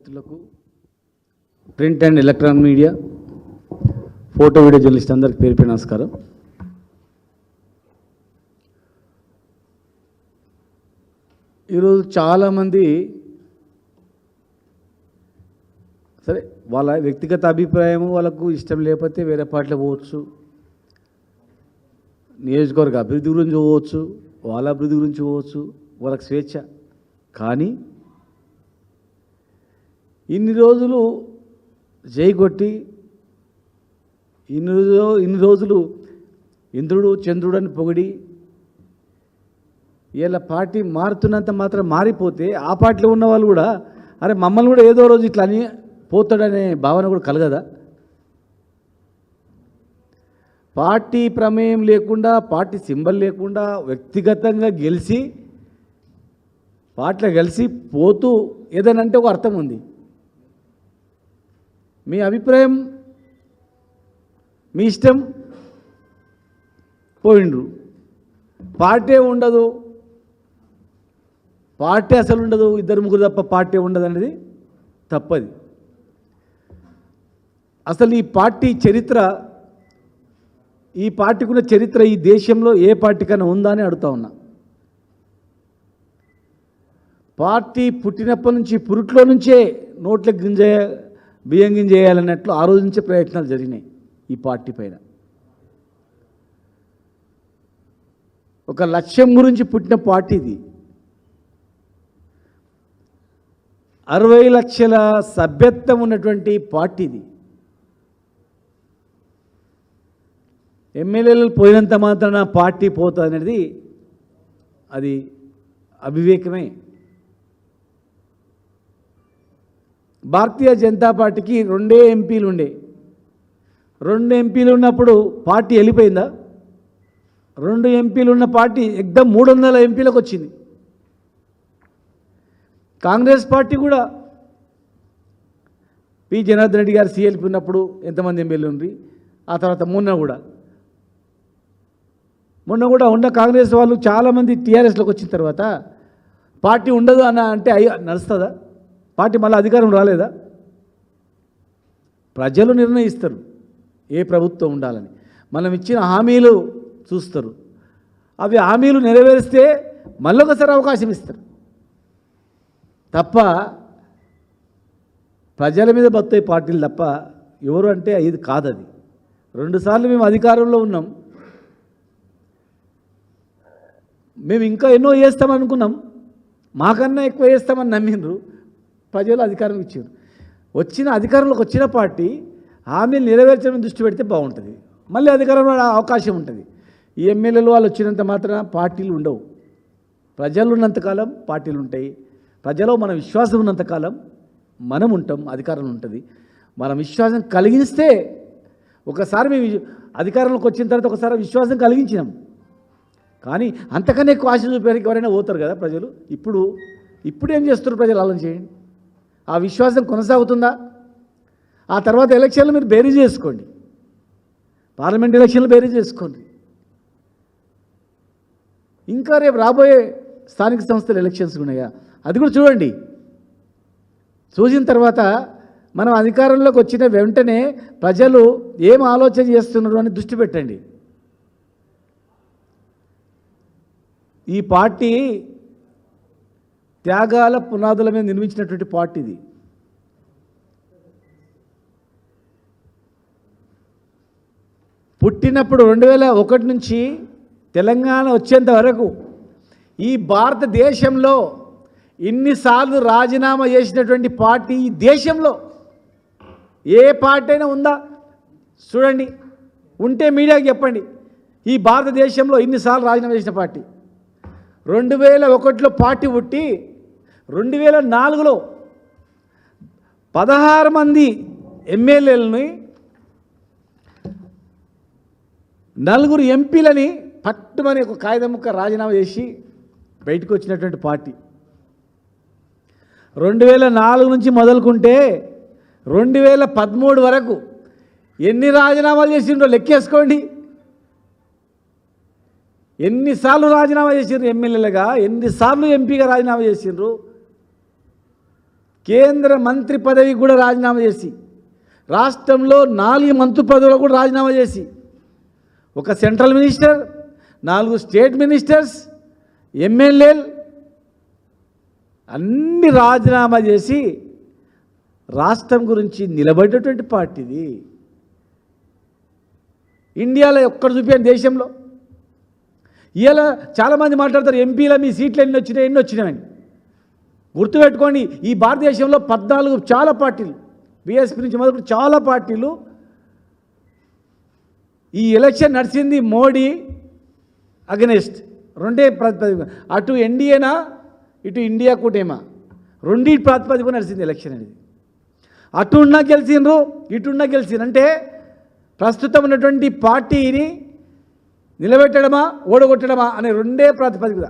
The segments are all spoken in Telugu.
మిత్రులకు print and electronic media photo video journalist అందరికి పేరు పేరు నమస్కారం. ఈరోజు చాలామంది సరే వాళ్ళ వ్యక్తిగత అభిప్రాయము వాళ్ళకు ఇష్టం లేకపోతే వేరే పాటలు పోవచ్చు నియోజకవర్గ అభివృద్ధి గురించి పోవచ్చు వాళ్ళ అభివృద్ధి గురించి పోవచ్చు వాళ్ళకి స్వేచ్ఛ. కానీ ఇన్ని రోజులు జైగొట్టి ఇన్ని రోజు ఇన్ని రోజులు ఇంద్రుడు చంద్రుడు అని పొగిడి వీళ్ళ పార్టీ మారుతున్నంత మాత్రం మారిపోతే ఆ పార్టీలో ఉన్న వాళ్ళు కూడా అరే మమ్మల్ని కూడా ఏదో రోజు ఇట్లా అని పోతాడనే భావన కూడా కలగదా? పార్టీ ప్రమేయం లేకుండా పార్టీ సింబల్ లేకుండా వ్యక్తిగతంగా గెలిచి పార్టీలో కలిసి పోతూ ఏదని అంటే ఒక అర్థం ఉంది. మీ అభిప్రాయం మీ ఇష్టం పోయిండ్రు. పార్టీ ఉండదు. పార్టీ అసలు ఉండదు. ఇద్దరు ముగ్గురు తప్ప పార్టీ ఉండదు అనేది తప్పది. అసలు ఈ పార్టీ చరిత్ర ఈ పార్టీకున్న చరిత్ర ఈ దేశంలో ఏ పార్టీకైనా ఉందా అని అడుగుతా ఉన్నా. పార్టీ పుట్టినప్పటి నుంచి పురుట్లో నుంచే నోట్ల గింజ బియ్యం చేయాలన్నట్లు ఆ రోజు నుంచే ప్రయత్నాలు జరిగినాయి ఈ పార్టీ పైన. ఒక లక్ష్యం గురించి పుట్టిన పార్టీ ఇది. అరవై లక్షల సభ్యత్వం ఉన్నటువంటి పార్టీ ఇది. ఎమ్మెల్యేలు పోయినంత మాత్రాన పార్టీ పోతుంది అనేది అది అవివేకమే. భారతీయ జనతా పార్టీకి రెండే ఎంపీలు ఉండే. రెండు ఎంపీలు ఉన్నప్పుడు పార్టీ వెళ్ళిపోయిందా? రెండు ఎంపీలు ఉన్న పార్టీ ఎగ్దం మూడు వందల ఎంపీలకు వచ్చింది. కాంగ్రెస్ పార్టీ కూడా P Janardhan Reddy garu C L P ఉన్నప్పుడు ఎంతమంది ఎమ్మెల్యేలు ఉంది ఆ తర్వాత మొన్న కూడా. మొన్న కూడా ఉన్న కాంగ్రెస్ వాళ్ళు చాలామంది టీఆర్ఎస్లోకి వచ్చిన తర్వాత పార్టీ ఉండదు అన్న అంటే అయ్యో నడుస్తుందా? పార్టీ మళ్ళీ అధికారం రాలేదా? ప్రజలు నిర్ణయిస్తారు ఏ ప్రభుత్వం ఉండాలని. మనం ఇచ్చిన హామీలు చూస్తారు. అవి హామీలు నెరవేరిస్తే మళ్ళొకసారి అవకాశం ఇస్తారు. తప్ప ప్రజల మీద బత్తాయి పార్టీలు తప్ప ఎవరు అంటే ఇది కాదది. రెండుసార్లు మేము అధికారంలో ఉన్నాం. మేము ఇంకా ఎన్నో చేస్తామనుకున్నాం. మాకన్నా ఎక్కువ చేస్తామని నమ్మిండ్రు. ప్రజలు అధికారం ఇచ్చారు. వచ్చిన అధికారంలోకి వచ్చిన పార్టీ హామీలు నెరవేర్చడం దృష్టి పెడితే బాగుంటుంది. మళ్ళీ అధికారంలో అవకాశం ఉంటుంది. ఈ ఎమ్మెల్యేలు వాళ్ళు వచ్చినంత మాత్రం పార్టీలు ఉండవు. ప్రజలు ఉన్నంతకాలం పార్టీలు ఉంటాయి. ప్రజలో మన విశ్వాసం ఉన్నంతకాలం మనం ఉంటాం అధికారం ఉంటుంది. మనం విశ్వాసం కలిగిస్తే ఒకసారి మేము అధికారంలోకి వచ్చిన తర్వాత ఒకసారి విశ్వాసం కలిగించినాం. కానీ అంతకన్నా ఎక్కువ ఆశ చూపేరికి ఎవరైనా పోతారు కదా ప్రజలు? ఇప్పుడు ఇప్పుడు ఏం చేస్తున్నారు ప్రజలు? ఆలోచన చేయండి. ఆ విశ్వాసం కొనసాగుతుందా? ఆ తర్వాత ఎలక్షన్లు మీరు బేరీ చేసుకోండి. పార్లమెంట్ ఎలక్షన్లు బేరీ చేసుకోండి. ఇంకా రేపు రాబోయే స్థానిక సంస్థల ఎలక్షన్స్ ఉన్నాయా? అది కూడా చూడండి. చూసిన తర్వాత మనం అధికారంలోకి వచ్చిన వెంటనే ప్రజలు ఏం ఆలోచన చేస్తున్నారు అని దృష్టి పెట్టండి. ఈ పార్టీ త్యాగాల పునాదుల మీద నిర్మించినటువంటి పార్టీ ఇది. పుట్టినప్పుడు రెండు వేల ఒకటి నుంచి తెలంగాణ వచ్చేంత వరకు ఈ భారతదేశంలో ఇన్నిసార్లు రాజీనామా చేసినటువంటి పార్టీ ఈ దేశంలో. ఏ పార్టీ అయినా ఉందా? చూడండి. ఉంటే మీడియాకి చెప్పండి. ఈ భారతదేశంలో ఇన్నిసార్లు రాజీనామా చేసిన పార్టీ. రెండు వేల ఒకటిలో పార్టీ పుట్టి రెండు వేల నాలుగులో పదహారు మంది ఎమ్మెల్యేలని నలుగురు ఎంపీలని పట్టుమని ఒక కాగితం ముక్క రాజీనామా చేసి బయటకు వచ్చినటువంటి పార్టీ. రెండు వేల నాలుగు నుంచి మొదలుకుంటే రెండు వేల పదమూడు వరకు ఎన్ని రాజీనామాలు చేసిండ్రో లెక్కేసుకోండి. ఎన్నిసార్లు రాజీనామా చేసిండ్రు ఎమ్మెల్యేలుగా ఎన్నిసార్లు ఎంపీగా రాజీనామా చేసిండ్రు కేంద్ర మంత్రి పదవి కూడా రాజీనామా చేసి రాష్ట్రంలో నాలుగు మంత్రి పదవులు కూడా రాజీనామా చేసి ఒక సెంట్రల్ మినిస్టర్ నాలుగు స్టేట్ మినిస్టర్స్ ఎమ్మెల్యేలు అన్ని రాజీనామా చేసి రాష్ట్రం గురించి నిలబడేటువంటి పార్టీది ఇండియాలో ఒక్కడ చూపాను దేశంలో. ఇవాళ చాలామంది మాట్లాడతారు ఎంపీల మీ సీట్లు ఎన్ని వచ్చినాయి ఎన్ని వచ్చినాయని గుర్తుపెట్టుకోండి ఈ భారతదేశంలో పద్నాలుగు చాలా పార్టీలు బీఎస్పీ నుంచి మొదలు చాలా పార్టీలు. ఈ ఎలక్షన్ నడిచింది మోడీ అగనెస్ట్. రెండే ప్రాతిపదిక అటు ఎన్డీఏనా ఇటు ఇండియా కూటేమా? రెండి ప్రాతిపదిక నడిచింది ఎలక్షన్ అనేది. అటు ఉన్నా గెలిచిండ్రు ఇటున్నా గెలిచిండ్రు. అంటే ప్రస్తుతం ఉన్నటువంటి పార్టీని నిలబెట్టడమా ఓడగొట్టడమా అనే రెండే ప్రాతిపదిక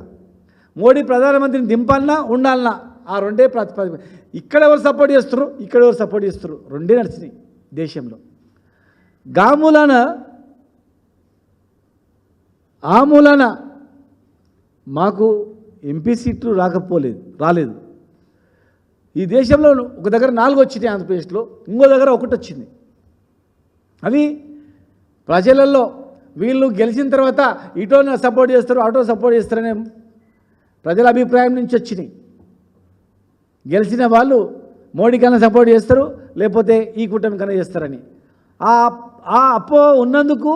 మోడీ ప్రధానమంత్రిని దింపాలన్నా ఉండాలన్నా ఆ రెండే ప్రాతిపదిక ఇక్కడ ఎవరు సపోర్ట్ చేస్తారు ఇక్కడ ఎవరు సపోర్ట్ చేస్తారు రెండే నడిచినాయి దేశంలో. గాములన ఆ మూలాన మాకు ఎంపీ సీట్లు రాకపోలేదు రాలేదు. ఈ దేశంలో ఒక దగ్గర నాలుగు వచ్చినాయి ఆంధ్రప్రదేశ్లో ఇంకో దగ్గర ఒకటి వచ్చింది. అవి ప్రజలలో వీళ్ళు గెలిచిన తర్వాత ఇటో సపోర్ట్ చేస్తారు అటో సపోర్ట్ చేస్తారనే ప్రజల అభిప్రాయం నుంచి వచ్చినాయి. గెలిచిన వాళ్ళు మోడీ కన్నా సపోర్ట్ చేస్తారు లేకపోతే ఈ కూటమి కన్నా చేస్తారని. ఆ ఆ అపో ఉన్నందుకు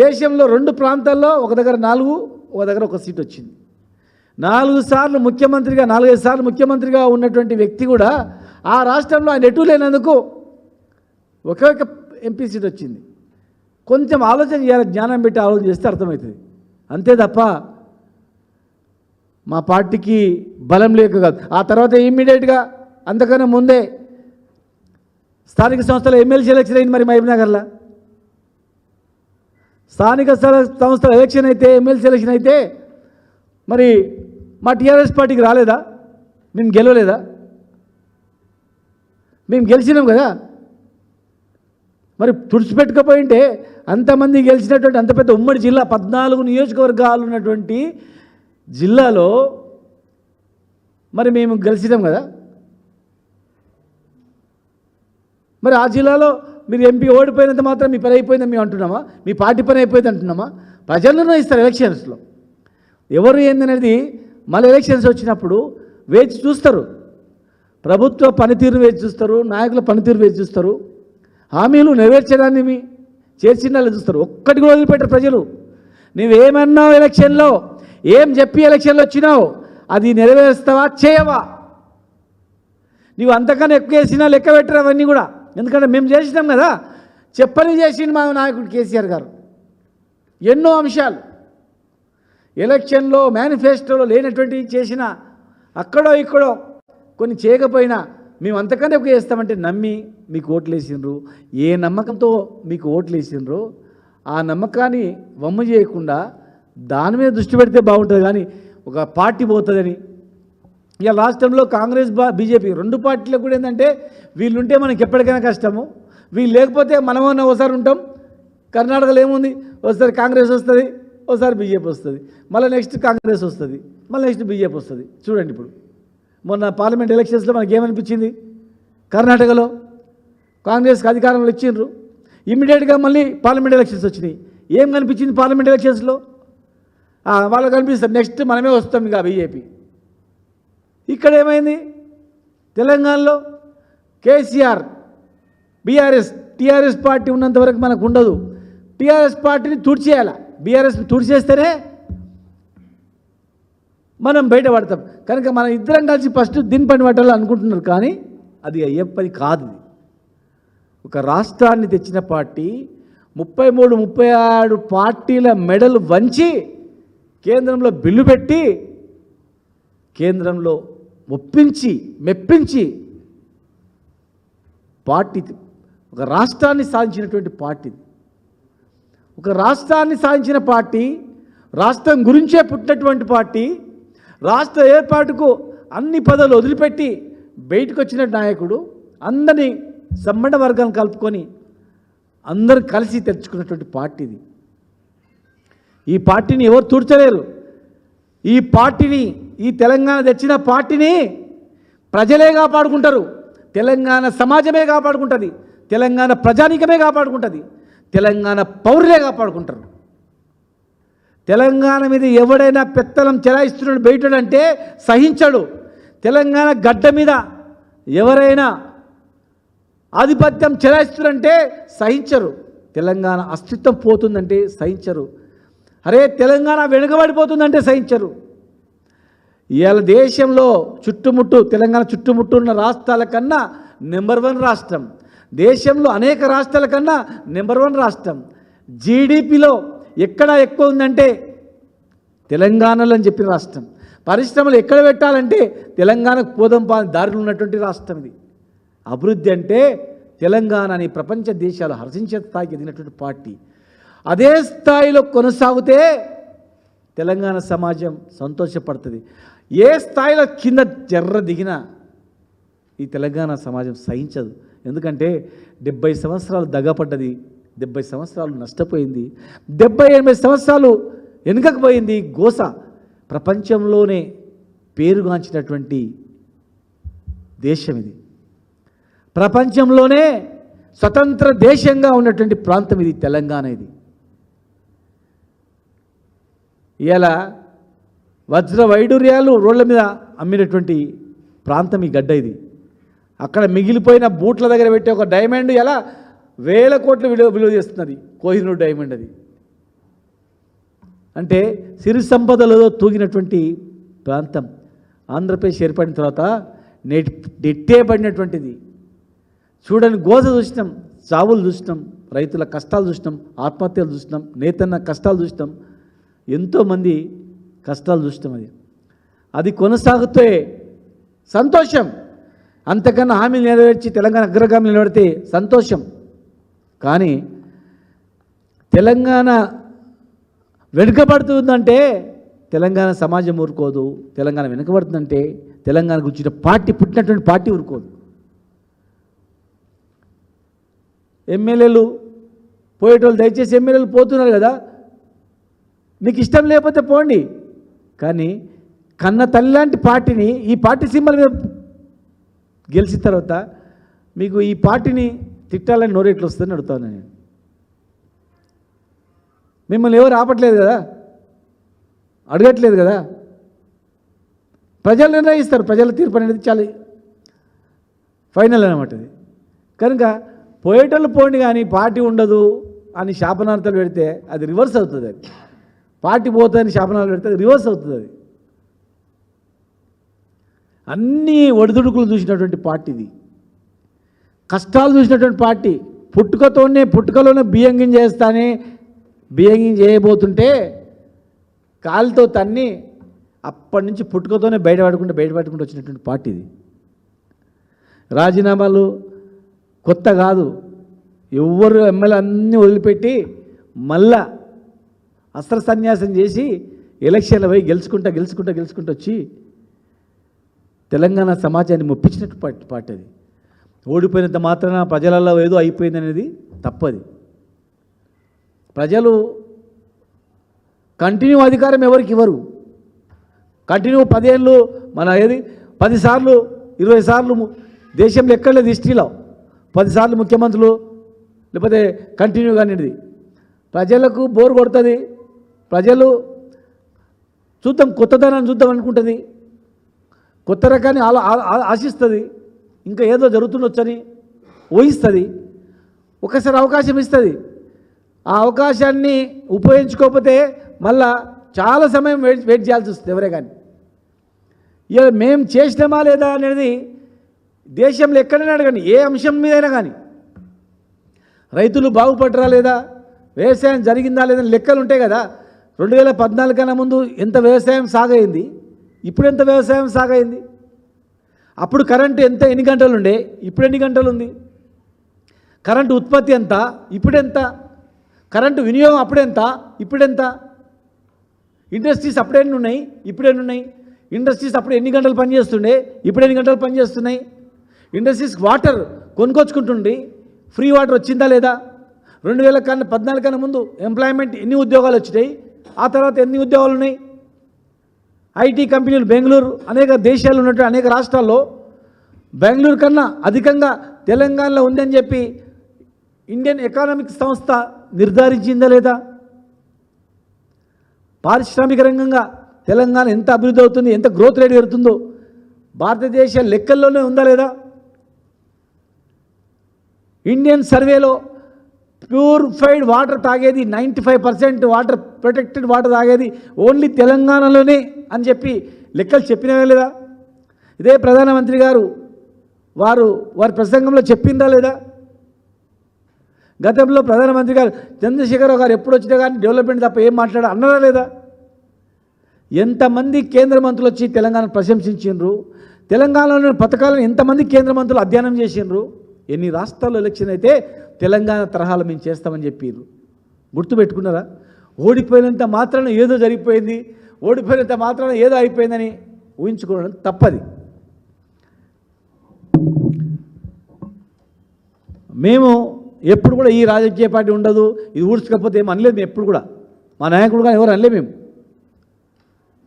దేశంలో రెండు ప్రాంతాల్లో ఒక దగ్గర నాలుగు ఒక దగ్గర ఒక సీట్ వచ్చింది. నాలుగు సార్లు ముఖ్యమంత్రిగా నాలుగైదు సార్లు ముఖ్యమంత్రిగా ఉన్నటువంటి వ్యక్తి కూడా ఆ రాష్ట్రంలో ఆయన ఎటు లేనందుకు ఒకే ఒక ఎంపీ సీట్ వచ్చింది. కొంచెం ఆలోచన చేయాలి జ్ఞానం పెట్టి ఆలోచన చేస్తే అర్థమవుతుంది. అంతే తప్ప మా పార్టీకి బలం లేక కాదు. ఆ తర్వాత ఇమ్మీడియట్గా అంతకన్నా ముందే స్థానిక సంస్థల ఎమ్మెల్సీ ఎలక్షన్ అయింది మరి మహబూబ్నగర్లో. స్థానిక స్థల- సంస్థల ఎలక్షన్ అయితే ఎమ్మెల్సీ ఎలక్షన్ అయితే మరి మా టీఆర్ఎస్ పార్టీకి రాలేదా? మేము గెలవలేదా? మేము గెలిచినాం కదా? మరి తుడిచిపెట్టుకపోయింటే అంతమంది గెలిచినటువంటి అంత పెద్ద ఉమ్మడి జిల్లా పద్నాలుగు నియోజకవర్గాలు ఉన్నటువంటి జిల్లాలో మరి మేము గెలిచినాం కదా? మరి ఆ జిల్లాలో మీరు ఎంపీ ఓడిపోయినంత మాత్రం మీ పని అయిపోయిందని మేము అంటున్నామా? మీ పార్టీ పని అయిపోయింది అంటున్నామా? ప్రజలను ఇస్తారు ఎలక్షన్స్లో. ఎవరు ఏందనేది మళ్ళీ ఎలక్షన్స్ వచ్చినప్పుడు వేచి చూస్తారు. ప్రభుత్వ పనితీరు వేచి చూస్తారు నాయకుల పనితీరు వేచి చూస్తారు. హామీలు నెరవేర్చడాన్ని మీ చేసిన వాళ్ళు చూస్తారు. ఒక్కటి కూడా వదిలిపెట్టారు ప్రజలు. నువ్వేమన్నావు ఎలక్షన్లో? ఏం చెప్పి ఎలక్షన్లో వచ్చినావు? అది నెరవేరుస్తావా? చేయవా? నీవు అంతకన్నా ఎక్కువ వేసినా లెక్క పెట్టరు అవన్నీ కూడా. ఎందుకంటే మేము చేసినాం కదా. చెప్పని చేసిండు మా నాయకుడు కేసీఆర్ గారు. ఎన్నో అంశాలు. ఎలక్షన్లో మేనిఫెస్టోలో లేనటువంటివి చేసిన అక్కడో ఇక్కడో కొన్ని చేయకపోయినా మేము అంతకన్నా ఎక్కువ చేస్తామంటే నమ్మి మీకు ఓట్లు వేసిండ్రు ఏ నమ్మకంతో మీకు ఓట్లు వేసిండ్రో ఆ నమ్మకాన్ని వమ్ము చేయకుండా దాని మీద దృష్టి పెడితే బాగుంటుంది కానీ ఒక పార్టీ పోతుందని. ఇక రాష్ట్రంలో కాంగ్రెస్ బా బీజేపీ రెండు పార్టీలకు కూడా ఏంటంటే వీళ్ళుంటే మనకి ఎప్పటికైనా కష్టము. వీళ్ళు లేకపోతే మనమన్నా ఒకసారి ఉంటాం. కర్ణాటకలో ఏముంది? ఒకసారి కాంగ్రెస్ వస్తుంది ఒకసారి బీజేపీ వస్తుంది. మళ్ళీ నెక్స్ట్ కాంగ్రెస్ వస్తుంది మళ్ళీ నెక్స్ట్ బీజేపీ వస్తుంది. చూడండి ఇప్పుడు. మొన్న పార్లమెంట్ ఎలక్షన్స్లో మనకి ఏమనిపించింది? కర్ణాటకలో కాంగ్రెస్కి అధికారంలో ఇచ్చిండ్రు. ఇమ్మీడియట్గా మళ్ళీ పార్లమెంట్ ఎలక్షన్స్ వచ్చినాయి. ఏం కనిపించింది పార్లమెంట్ ఎలక్షన్స్లో వాళ్ళు కనిపిస్తారు నెక్స్ట్ మనమే వస్తాం ఇక బీజేపీ ఇక్కడ ఏమైంది? తెలంగాణలో కేసీఆర్ బీఆర్ఎస్ టీఆర్ఎస్ పార్టీ ఉన్నంత వరకు మనకు ఉండదు. టీఆర్ఎస్ పార్టీని తుడిచేయాలి? బీఆర్ఎస్ తుడిచేస్తేనే మనం బయటపడతాం. కనుక మనం ఇద్దరం కలిసి ఫస్ట్ దీని పని పట్టాలి అనుకుంటున్నారు. కానీ అది అయ్యే పని కాదు ఒక రాష్ట్రాన్ని తెచ్చిన పార్టీ ముప్పై మూడు ముప్పై ఆరు పార్టీల మెడలు వంచి కేంద్రంలో బిల్లు పెట్టి కేంద్రంలో ఒప్పించి మెప్పించి పార్టీ ఒక రాష్ట్రాన్ని సాధించినటువంటి పార్టీ. ఒక రాష్ట్రాన్ని సాధించిన పార్టీ రాష్ట్రం గురించే పుట్టినటువంటి పార్టీ రాష్ట్ర ఏర్పాటుకు అన్ని పదవులు వదిలిపెట్టి బయటకు వచ్చిన నాయకుడు అందరినీ సమ్మడ వర్గాన్ని కలుపుకొని అందరూ కలిసి తెచ్చుకున్నటువంటి పార్టీ ఇది ఈ పార్టీని ఎవరు తుడ్చలేరు. ఈ పార్టీని ఈ తెలంగాణ తెచ్చిన పార్టీని ప్రజలే కాపాడుకుంటారు. తెలంగాణ సమాజమే కాపాడుకుంటుంది. తెలంగాణ ప్రజానికమే కాపాడుకుంటుంది. తెలంగాణ పౌరులే కాపాడుకుంటారు. తెలంగాణ మీద ఎవడైనా పెత్తనం చెలాయిస్తున్నాడు బయటడంటే సహించడు. తెలంగాణ గడ్డ మీద ఎవరైనా ఆధిపత్యం చెలాయిస్తున్నారంటే సహించరు. తెలంగాణ అస్తిత్వం పోతుందంటే సహించరు. అరే తెలంగాణ వెనుకబడిపోతుందంటే సహించరు. ఇవాళ దేశంలో చుట్టుముట్టు తెలంగాణ చుట్టుముట్టు ఉన్న రాష్ట్రాల కన్నా నెంబర్ వన్ రాష్ట్రం. దేశంలో అనేక రాష్ట్రాల కన్నా నెంబర్ వన్ రాష్ట్రం. జీడిపిలో ఎక్కడ ఎక్కువ ఉందంటే తెలంగాణలో అని చెప్పిన రాష్ట్రం. పరిశ్రమలు ఎక్కడ పెట్టాలంటే తెలంగాణకు పోదం పా దారిలో ఉన్నటువంటి రాష్ట్రం ఇది. అభివృద్ధి అంటే తెలంగాణని ప్రపంచ దేశాలు హర్షించే స్థాయికి ఎదిగినటువంటి పార్టీ. అదే స్థాయిలో కొనసాగితే తెలంగాణ సమాజం సంతోషపడుతుంది. ఏ స్థాయిలో కింద జర్ర దిగినా ఈ తెలంగాణ సమాజం సహించదు. ఎందుకంటే డెబ్బై సంవత్సరాలు దగపడ్డది డెబ్బై సంవత్సరాలు నష్టపోయింది డెబ్బై ఎనభై సంవత్సరాలు వెనుకకపోయింది గోస. ప్రపంచంలోనే పేరుగాంచినటువంటి దేశం ఇది. ప్రపంచంలోనే స్వతంత్ర దేశంగా ఉన్నటువంటి ప్రాంతం ఇది తెలంగాణ ఇది. ఇలా వజ్ర వైడూర్యాలు రోడ్ల మీద అమ్మినటువంటి ప్రాంతం ఈ గడ్డ ఇది. అక్కడ మిగిలిపోయిన బూట్ల దగ్గర పెట్టే ఒక డైమండ్ ఎలా వేల కోట్లు విలువ విలువ చేస్తున్నది. కోహినూర్ డైమండ్ అది. అంటే సిరి సంపదలలో తూగినటువంటి ప్రాంతం. ఆంధ్రప్రదేశ్ ఏర్పడిన తర్వాత నెట్ నెట్టే పడినటువంటిది. చూడని గోస చూసినాం చావులు చూసినాం రైతుల కష్టాలు చూసినాం ఆత్మహత్యలు చూసినాం నేతన్న కష్టాలు చూసినాం ఎంతోమంది కష్టాలు చూస్తాం అది. అది కొనసాగుతే సంతోషం. అంతకన్నా హామీలు నెరవేర్చి తెలంగాణ అగ్రగామి నిలబడితే సంతోషం. కానీ తెలంగాణ వెనుకబడుతుందంటే తెలంగాణ సమాజం ఊరుకోదు తెలంగాణ వెనుకబడుతుందంటే తెలంగాణ గురించిన పార్టీ పుట్టినటువంటి పార్టీ ఊరుకోదు. ఎమ్మెల్యేలు పోయేటోళ్ళు దయచేసి ఎమ్మెల్యేలు పోతున్నారు కదా మీకు ఇష్టం లేకపోతే పోండి. కానీ కన్న తల్లి లాంటి పార్టీని ఈ పార్టీ సింబల్ మీద గెలిచిన తర్వాత మీకు ఈ పార్టీని తిట్టాలని నోరేట్లు వస్తుందని అడుగుతాను నేను. మిమ్మల్ని ఎవరు ఆపట్లేదు కదా? అడగట్లేదు కదా? ప్రజలు నిర్ణయిస్తారు. ప్రజల తీర్పు అనేది చాలా ఫైనల్ అనమాట ఇది కనుక పోయేటోళ్ళు పోండి కానీ పార్టీ ఉండదు అని శాపనార్థాలు పెడితే అది రివర్స్ అవుతుంది అది. పార్టీ పోతుందని శాపనాలు పెడితే రివర్స్ అవుతుంది అది. అన్ని ఒడిదుడుకులు చూసినటువంటి పార్టీ ఇది. కష్టాలు చూసినటువంటి పార్టీ. పుట్టుకతోనే పుట్టుకలోనే బియ్యంగిం చేస్తానే బియ్యం చేయబోతుంటే కాలుతో తన్ని అప్పటి నుంచి పుట్టుకతోనే బయటపడకుండా బయటపడకుండా వచ్చినటువంటి పార్టీ ఇది. రాజీనామాలు కొత్త కాదు. ఎవ్వరు ఎమ్మెల్యే అన్నీ వదిలిపెట్టి మళ్ళా అస్త్ర సన్యాసం చేసి ఎలక్షన్లు పోయి గెలుచుకుంటా గెలుచుకుంటా గెలుచుకుంటూ వచ్చి తెలంగాణ సమాజాన్ని మొప్పించినట్టు పార్టీ పాట అది ఓడిపోయినంత మాత్రాన ప్రజలలో ఏదో అయిపోయింది అనేది తప్పది. ప్రజలు కంటిన్యూ అధికారం ఎవరికి ఇవ్వరు. కంటిన్యూ పదేళ్ళు మన ఏది పదిసార్లు ఇరవై సార్లు దేశంలో ఎక్కడ లేదు హిస్టరీలో. పదిసార్లు ముఖ్యమంత్రులు లేకపోతే కంటిన్యూ కానిది ప్రజలకు బోర్ కొడుతుంది. ప్రజలు చూద్దాం కొత్తదనాన్ని చూద్దాం అనుకుంటుంది. కొత్త రకాన్ని ఆలో ఆశిస్తుంది. ఇంకా ఏదో జరుగుతుండొచ్చని ఊహిస్తుంది. ఒకసారి అవకాశం ఇస్తుంది. ఆ అవకాశాన్ని ఉపయోగించుకోకపోతే మళ్ళా చాలా సమయం వెయిట్ వెయిట్ చేయాల్సి వస్తుంది ఎవరే కానీ ఇక మేము చేసినామా లేదా అనేది దేశంలో ఎక్కడైనా అడగండి. ఏ అంశం మీదైనా కానీ రైతులు బాగుపడరా లేదా? వ్యవసాయం జరిగిందా లేదా లెక్కలు ఉంటాయి కదా. రెండు వేల పద్నాలుగు కన్నా ముందు ఎంత వ్యవసాయం సాగైంది? ఇప్పుడు ఎంత వ్యవసాయం సాగైంది? అప్పుడు కరెంటు ఎంత ఎన్ని గంటలు ఉండే? ఇప్పుడు ఎన్ని గంటలు ఉంది? కరెంటు ఉత్పత్తి ఎంత? ఇప్పుడెంత కరెంటు వినియోగం అప్పుడెంత ఇప్పుడెంత ఇండస్ట్రీస్ అప్పుడెన్ని ఉన్నాయి? ఇప్పుడెన్ని ఉన్నాయి? ఇండస్ట్రీస్ అప్పుడు ఎన్ని గంటలు పనిచేస్తుండే? ఇప్పుడు ఎన్ని గంటలు పనిచేస్తున్నాయి? ఇండస్ట్రీస్ వాటర్ కొనుక్కొచ్చుకుంటుండే? ఫ్రీ వాటర్ వచ్చిందా లేదా? రెండు వేల కన్నా పద్నాలుగు కన్నా ముందు ఎంప్లాయ్మెంట్ ఎన్ని ఉద్యోగాలు వచ్చినాయి? ఆ తర్వాత ఎన్ని ఉద్యోగాలు ఉన్నాయి? ఐటీ కంపెనీలు బెంగళూరు అనేక దేశాలు ఉన్నట్టు అనేక రాష్ట్రాల్లో బెంగళూరు కన్నా అధికంగా తెలంగాణలో ఉందని చెప్పి ఇండియన్ ఎకానమిక్ సంస్థ నిర్ధారించిందా లేదా? పారిశ్రామిక రంగంగా తెలంగాణ ఎంత అభివృద్ధి అవుతుంది ఎంత గ్రోత్ రేట్ పెరుగుతుందో భారతదేశ లెక్కల్లోనే ఉందా లేదా? ఇండియన్ సర్వేలో ప్యూరిఫైడ్ వాటర్ తాగేది ninety five percent water protected water తాగేది ఓన్లీ తెలంగాణలోనే అని చెప్పి లెక్కలు చెప్పినవే లేదా? ఇదే ప్రధానమంత్రి గారు వారు వారి ప్రసంగంలో చెప్పిందా లేదా? గతంలో ప్రధానమంత్రి గారు చంద్రశేఖరరావు గారు ఎప్పుడు వచ్చినా కానీ డెవలప్మెంట్ తప్ప ఏం మాట్లాడా అన్నారా లేదా? ఎంతమంది కేంద్ర మంత్రులు వచ్చి తెలంగాణ ప్రశంసించిండ్రు? తెలంగాణలోని పథకాలను ఎంతమంది కేంద్ర మంత్రులు అధ్యయనం చేసిండ్రు? ఎన్ని రాష్ట్రాల్లో ఎలక్షన్ అయితే తెలంగాణ తరహాలో మేము చేస్తామని చెప్పారు గుర్తుపెట్టుకున్నారా? ఓడిపోయినంత మాత్రాన ఏదో జరిగిపోయింది ఓడిపోయినంత మాత్రాన ఏదో అయిపోయిందని ఊహించుకోవడం తప్పది. మేము ఎప్పుడు కూడా ఈ రాజకీయ పార్టీ ఉండదు ఇది ఊడ్చకపోతే ఏం అనలేదు మేము ఎప్పుడు కూడా. మా నాయకుడు కానీ ఎవరు అనలే మేము.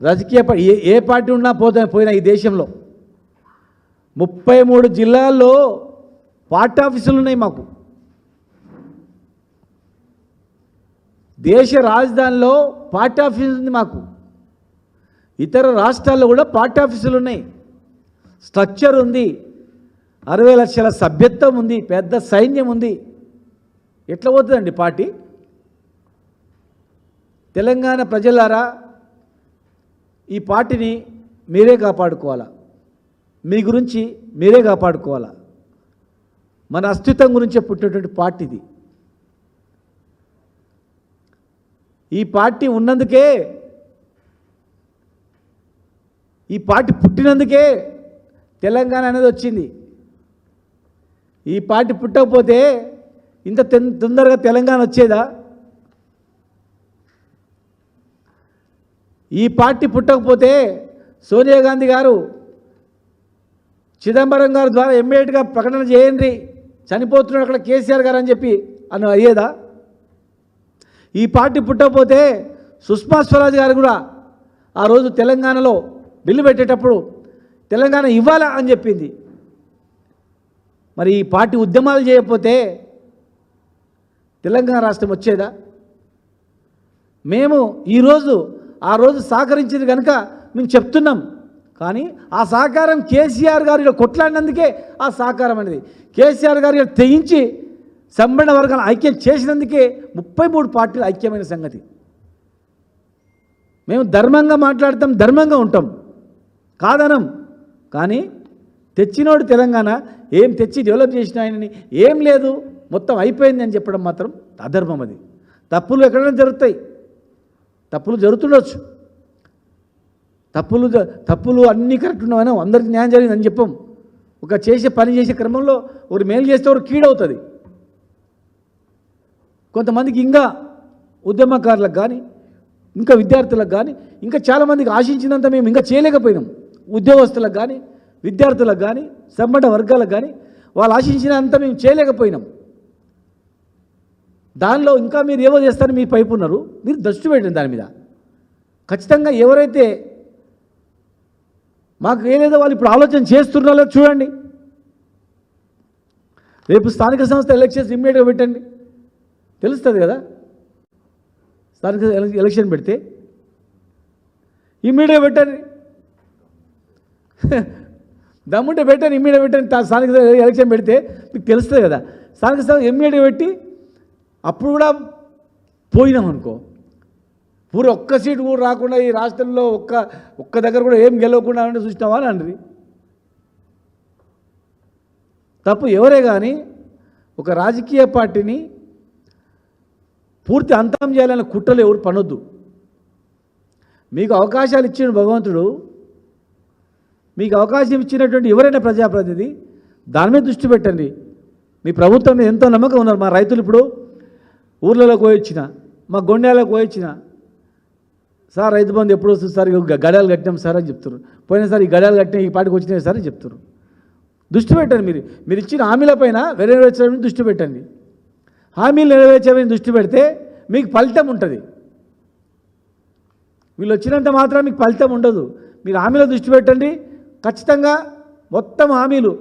రాజకీయ పార్టీ ఏ ఏ పార్టీ ఉన్నా పోతే పోయినా ఈ దేశంలో ముప్పై మూడు జిల్లాల్లో పార్టీ ఆఫీసులు ఉన్నాయి మాకు. దేశ రాజధానిలో పార్టీ ఆఫీస్ ఉంది మాకు. ఇతర రాష్ట్రాల్లో కూడా పార్టీ ఆఫీసులు ఉన్నాయి. స్ట్రక్చర్ ఉంది. అరవై లక్షల సభ్యత్వం ఉంది. పెద్ద సైన్యం ఉంది. ఎట్లా పోతుందండి పార్టీ? తెలంగాణ ప్రజలారా ఈ పార్టీని మీరే కాపాడుకోవాలా? మీ గురించి మీరే కాపాడుకోవాలా? మన అస్తిత్వం గురించే పుట్టినటువంటి పార్టీ ఇది ఈ పార్టీ ఉన్నందుకే ఈ పార్టీ పుట్టినందుకే తెలంగాణ అనేది వచ్చింది. ఈ పార్టీ పుట్టకపోతే ఇంత తొందరగా తెలంగాణ వచ్చేదా? ఈ పార్టీ పుట్టకపోతే సోనియా గాంధీ గారు చిదంబరం గారి ద్వారా ఇమ్మీడియట్గా ప్రకటన చేయండి. చనిపోతున్నాడు అక్కడ కేసీఆర్ గారు అని చెప్పి అని అయ్యేదా? ఈ పార్టీ పుట్టకపోతే సుష్మా స్వరాజ్ గారు కూడా ఆ రోజు తెలంగాణలో బిల్లు పెట్టేటప్పుడు తెలంగాణ ఇవ్వాలా అని చెప్పింది. మరి ఈ పార్టీ ఉద్యమాలు చేయకపోతే తెలంగాణ రాష్ట్రం వచ్చేదా? మేము ఈరోజు ఆ రోజు సహకరించింది కనుక మేము చెప్తున్నాం. కానీ ఆ సహకారం కేసీఆర్ గారు ఇలా కొట్లాడినందుకే ఆ సహకారం అనేది. కేసీఆర్ గారు ఇలా తెగించి సంబంధ వర్గాలను ఐక్యం చేసినందుకే ముప్పై మూడు పార్టీలు ఐక్యమైన సంగతి. మేము ధర్మంగా మాట్లాడతాం ధర్మంగా ఉంటాం. కాదనం. కానీ తెచ్చినోడు తెలంగాణ ఏం తెచ్చి డెవలప్ చేసిన ఆయనని ఏం లేదు మొత్తం అయిపోయింది అని చెప్పడం మాత్రం అధర్మం అది. తప్పులు ఎక్కడైనా జరుగుతాయి. తప్పులు జరుగుతుండొచ్చు. తప్పులు తప్పులు అన్నీ కరెక్ట్ ఉన్నామని అందరికీ న్యాయం జరిగిందని చెప్పం. ఒక చేసే పని చేసే క్రమంలో ఒకరు మేలు చేస్తే ఒకరు కీడవుతుంది. కొంతమందికి ఇంకా ఉద్యమకారులకు కానీ ఇంకా విద్యార్థులకు కానీ ఇంకా చాలామందికి ఆశించినంత మేము ఇంకా చేయలేకపోయినాం. ఉద్యోగస్తులకు కానీ విద్యార్థులకు కానీ సంబంధ వర్గాలకు కానీ వాళ్ళు ఆశించినంత మేము చేయలేకపోయినాం. దానిలో ఇంకా మీరు ఏవో చేస్తారని మీ పైపు ఉన్నారు. మీరు దృష్టి పెట్టండి దాని మీద. ఖచ్చితంగా ఎవరైతే మాకు ఏదేదో వాళ్ళు ఇప్పుడు ఆలోచన చేస్తున్నారో చూడండి. రేపు స్థానిక సంస్థ ఎలక్షన్స్ ఇమ్మీడియట్గా పెట్టండి. తెలుస్తుంది కదా? స్థానిక ఎలక్షన్ పెడితే? ఇమ్మీడియట్ పెట్టండి. దమ్ముంటే పెట్టండి ఇమ్మీడియట్ పెట్టండి. స్థానిక ఎలక్షన్ పెడితే మీకు తెలుస్తుంది కదా? స్థానిక సంస్థ ఇమ్మీడియట్ పెట్టి అప్పుడు కూడా పోయినాం అనుకో. పూర ఒక్క సీటు కూడా రాకుండా ఈ రాష్ట్రంలో ఒక్క ఒక్క దగ్గర కూడా ఏం గెలవకుండా అంటే చూసినావా అని అండ్రి తప్పు ఎవరే కానీ ఒక రాజకీయ పార్టీని పూర్తి అంతం చేయాలని కుట్రలు ఎవరు పనొద్దు. మీకు అవకాశాలు ఇచ్చిన భగవంతుడు మీకు అవకాశం ఇచ్చినటువంటి ఎవరైనా ప్రజాప్రతినిధి దాని మీద దృష్టి పెట్టండి. మీ ప్రభుత్వం మీద ఎంతో నమ్మకం ఉన్నారు. మా రైతులు ఇప్పుడు ఊర్లలో కోయొచ్చిన మా గొండ్యాలకు కోయొచ్చిన సార్ రైతు బంధు ఎప్పుడు వస్తుంది సార్? ఇగో గడాలు కట్టినాం సార్ అని చెప్తారు పోయినసారి ఈ గడాలు కట్టినా ఈ పాటికి వచ్చినాయి సార్ అని చెప్తారు దృష్టి పెట్టండి మీరు. మీరు ఇచ్చిన హామీలపైన నెరవేర్చడం దృష్టి పెట్టండి. హామీలు నెరవేర్చమని దృష్టి పెడితే మీకు ఫలితం ఉంటుంది. వీళ్ళు వచ్చినంత మాత్రం మీకు ఫలితం ఉండదు. మీరు హామీలో దృష్టి పెట్టండి. ఖచ్చితంగా మొత్తం హామీలు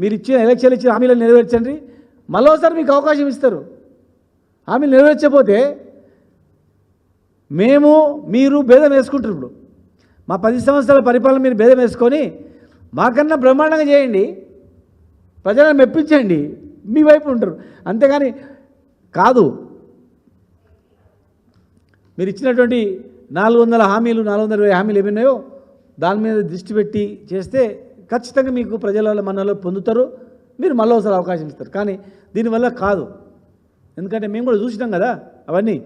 మీరు ఇచ్చిన ఎలక్షన్లు ఇచ్చిన హామీలను నెరవేర్చండి. మరోసారి మీకు అవకాశం ఇస్తారు. హామీలు నెరవేర్చకపోతే మేము మీరు భేదం వేసుకుంటారు ఇప్పుడు. మా పది సంవత్సరాల పరిపాలన మీరు భేదం వేసుకొని మాకన్నా బ్రహ్మాండంగా చేయండి. ప్రజలను మెప్పించండి. మీ వైపు ఉంటారు. అంతేగాని కాదు. మీరు ఇచ్చినటువంటి నాలుగు వందల హామీలు నాలుగు వందల ఇరవై హామీలు ఏమైనాయో దాని మీద దృష్టి పెట్టి చేస్తే ఖచ్చితంగా మీకు ప్రజల మనలో పొందుతారు మీరు మళ్ళీ ఒకసారి అవకాశం ఇస్తారు. కానీ దీనివల్ల కాదు. ఎందుకంటే మేము కూడా చూసినాం కదా అవన్నీ.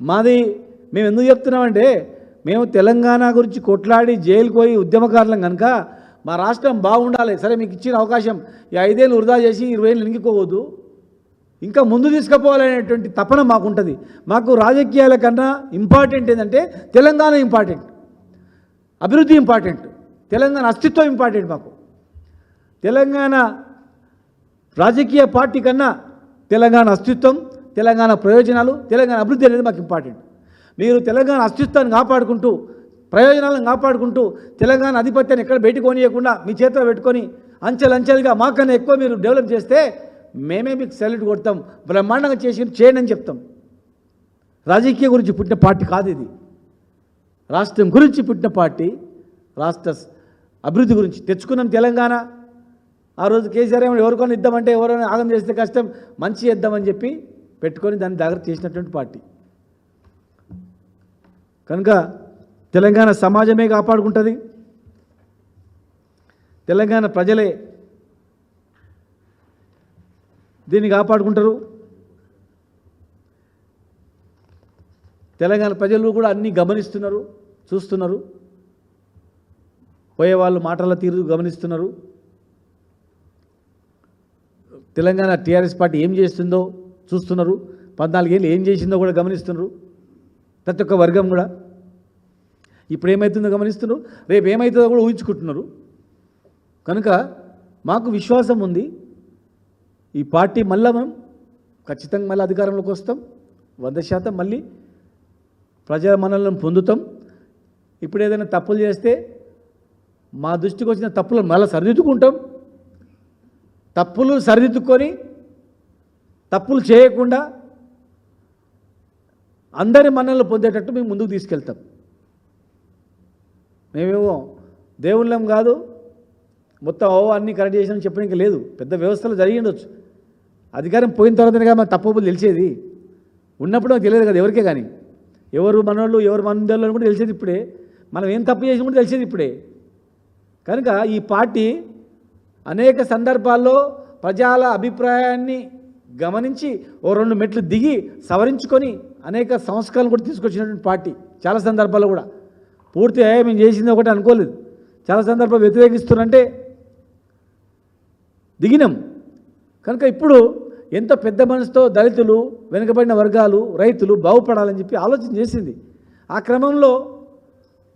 మాది మేము ఎందుకు చెప్తున్నామంటే మేము తెలంగాణ గురించి కొట్లాడి జైలుకు పోయి ఉద్యమకారులం కనుక మా రాష్ట్రం బాగుండాలి. సరే మీకు ఇచ్చిన అవకాశం ఈ ఐదేళ్ళు వృధా చేసి ఇరవై ఏళ్ళు నింగిపోవద్దు ఇంకా ముందు తీసుకుపోవాలనేటువంటి తపన మాకుంటుంది. మాకు రాజకీయాల కన్నా ఇంపార్టెంట్ ఏంటంటే తెలంగాణ ఇంపార్టెంట్. అభివృద్ధి ఇంపార్టెంట్. తెలంగాణ అస్తిత్వం ఇంపార్టెంట్ మాకు. తెలంగాణ రాజకీయ పార్టీ కన్నా తెలంగాణ అస్తిత్వం తెలంగాణ ప్రయోజనాలు తెలంగాణ అభివృద్ధి అనేది మాకు ఇంపార్టెంట్. మీరు తెలంగాణ అస్తిత్వాన్ని కాపాడుకుంటూ ప్రయోజనాలను కాపాడుకుంటూ తెలంగాణ ఆధిపత్యాన్ని ఎక్కడ బయటకు కొనియకుండా మీ చేతిలో పెట్టుకొని అంచెలంచెలుగా మాకన్నా ఎక్కువ మీరు డెవలప్ చేస్తే మేమే మీకు సెల్యూట్ కొడతాం బ్రహ్మాండంగా చేసి చేయండి అని చెప్తాం. రాజకీయ గురించి పుట్టిన పార్టీ కాదు ఇది. రాష్ట్రం గురించి పుట్టిన పార్టీ రాష్ట్ర అభివృద్ధి గురించి తెచ్చుకున్నాం తెలంగాణ. ఆ రోజు కేసీఆర్ ఏమో ఎవరికైనా ఇద్దామంటే ఎవరైనా ఆగం చేస్తే కష్టం మంచి ఇద్దామని చెప్పి పెట్టుకొని దాన్ని దగ్గర చేసినటువంటి పార్టీ. కనుక తెలంగాణ సమాజమే కాపాడుకుంటుంది. తెలంగాణ ప్రజలే దీన్ని కాపాడుకుంటారు. తెలంగాణ ప్రజలు కూడా అన్నీ గమనిస్తున్నారు చూస్తున్నారు. పోయే వాళ్ళు మాటల తీరు గమనిస్తున్నారు. తెలంగాణ టీఆర్ఎస్ పార్టీ ఏం చేస్తుందో చూస్తున్నారు. పద్నాలుగేళ్ళు ఏం చేసిందో కూడా గమనిస్తున్నారు. ప్రతి ఒక్క వర్గం కూడా. ఇప్పుడు ఏమవుతుందో గమనిస్తున్నారు. రేపు ఏమవుతుందో కూడా ఊహించుకుంటున్నారు. కనుక మాకు విశ్వాసం ఉంది. ఈ పార్టీ మళ్ళా మనం ఖచ్చితంగా మళ్ళీ అధికారంలోకి వస్తాం. వంద శాతం మళ్ళీ ప్రజల మనల్ని పొందుతాం. ఇప్పుడు ఏదైనా తప్పులు చేస్తే మా దృష్టికి వచ్చిన తప్పులను మళ్ళీ సరిదిద్దుకుంటాం. తప్పులు సరిదిద్దుకొని తప్పులు చేయకుండా అందరి మనల్ని పొందేటట్టు మేము ముందుకు తీసుకెళ్తాం. మేమేమో దేవుళ్ళం కాదు మొత్తం ఓ అన్ని కరెక్ట్ చేసినా చెప్పడానికి లేదు. పెద్ద వ్యవస్థలు జరిగి ఉండొచ్చు. అధికారం పోయిన తర్వాతనే కదా మన తప్పు తెలిసేది. ఉన్నప్పుడు నాకు తెలియదు కదా ఎవరికే కానీ. ఎవరు మనోళ్ళు ఎవరు మన కూడా తెలిసేది ఇప్పుడే. మనం ఏం తప్పు చేసినా కూడా తెలిసేది ఇప్పుడే. కనుక ఈ పార్టీ అనేక సందర్భాల్లో ప్రజల అభిప్రాయాన్ని గమనించి ఓ రెండు మెట్లు దిగి సవరించుకొని అనేక సంస్కరణలు కూడా తీసుకొచ్చినటువంటి పార్టీ చాలా సందర్భాల్లో కూడా. పూర్తి అయ్యా మేము చేసింది ఒకటి అనుకోలేదు. చాలా సందర్భాలు వ్యతిరేకిస్తున్నంటే దిగినాం. కనుక ఇప్పుడు ఎంత పెద్ద మనసుతో దళితులు వెనుకబడిన వర్గాలు రైతులు బాగుపడాలని చెప్పి ఆలోచన చేసింది. ఆ క్రమంలో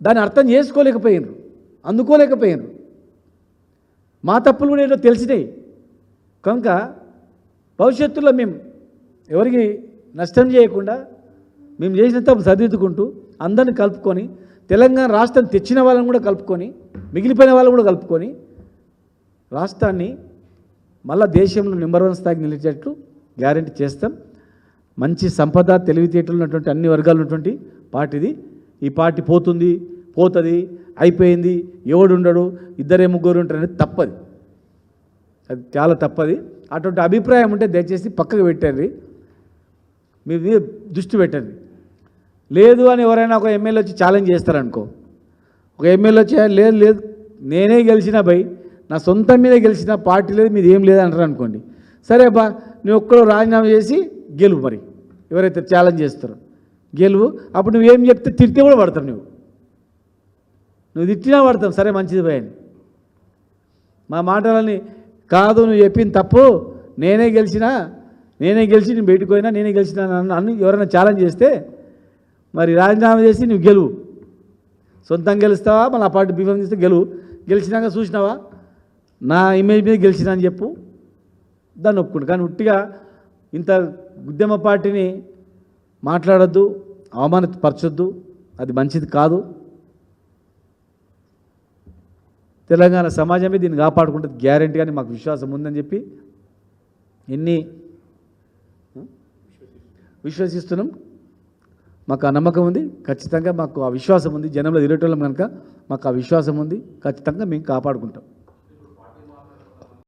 దాన్ని అర్థం చేసుకోలేకపోయినారు అందుకోలేకపోయినారు. మా తప్పులు కూడా ఏంటో తెలిసినాయి. కనుక భవిష్యత్తులో మేము ఎవరికి నష్టం చేయకుండా మేము చేసిన తప్పు సరిదిద్దుకుంటూ అందరిని కలుపుకొని తెలంగాణ రాష్ట్రం తెచ్చిన వాళ్ళని కూడా కలుపుకొని మిగిలిపోయిన వాళ్ళని కూడా కలుపుకొని రాష్ట్రాన్ని మళ్ళా దేశంలో నెంబర్ వన్ స్థాయికి నిలిచేటట్లు గ్యారంటీ చేస్తాం. మంచి సంపద తెలివితేటలు ఉన్నటువంటి అన్ని వర్గాలు ఉన్నటువంటి పార్టీది. ఈ పార్టీ పోతుంది పోతుంది అయిపోయింది ఎవడు ఉండడు ఇద్దరే ముగ్గురు ఉంటారు అనేది తప్పది. అది చాలా తప్పది. అటువంటి అభిప్రాయం ఉంటే దయచేసి పక్కకు పెట్టండి. మీ దృష్టి పెట్టండి. లేదు అని ఎవరైనా ఒక ఎమ్మెల్యే వచ్చి ఛాలెంజ్ చేస్తారనుకో. ఒక ఎమ్మెల్యే వచ్చి లేదు లేదు నేనే గెలిచిన భయ్ నా సొంతం మీద గెలిచిన పార్టీ లేదు మీది ఏం లేదంటారు అనుకోండి. సరే బా నువ్వు ఒక్కడో రాజీనామా చేసి గెలువు మరి. ఎవరైతే ఛాలెంజ్ చేస్తారో. గెలువు అప్పుడు నువ్వేం చెప్తే తిరితే కూడా పడతావు నువ్వు. నువ్వు తిట్టినా పడతావు సరే మంచిది భయని మా మాటలని కాదు నువ్వు చెప్పింది తప్పు నేనే గెలిచినా నేనే గెలిచి నేను బయటకు పోయినా నేనే గెలిచినా నన్ను ఎవరైనా ఛాలెంజ్ చేస్తే మరి రాజీనామా చేసి నువ్వు గెలువు. సొంతంగా గెలుస్తావా మళ్ళీ ఆ పార్టీ బీఫామ్ చేస్తే గెలువు. గెలిచినాక చూసినావా? నా ఇమేజ్ మీద గెలిచిన అని చెప్పు. దాన్ని ఒప్పుకుంటు. కానీ ఉట్టిగా ఇంత ఉద్యమ పార్టీని మాట్లాడొద్దు అవమానపరచొద్దు. అది మంచిది కాదు. తెలంగాణ సమాజమే దీన్ని కాపాడుకుంటుంది. గ్యారంటీ అని మాకు విశ్వాసం ఉందని చెప్పి ఎన్ని విశ్వసిస్తున్నాం. మాకు ఆ నమ్మకం ఉంది. ఖచ్చితంగా మాకు ఆ విశ్వాసం ఉంది. జనంలో తిరగటం కనుక మాకు ఆ విశ్వాసం ఉంది. ఖచ్చితంగా మేము కాపాడుకుంటాం.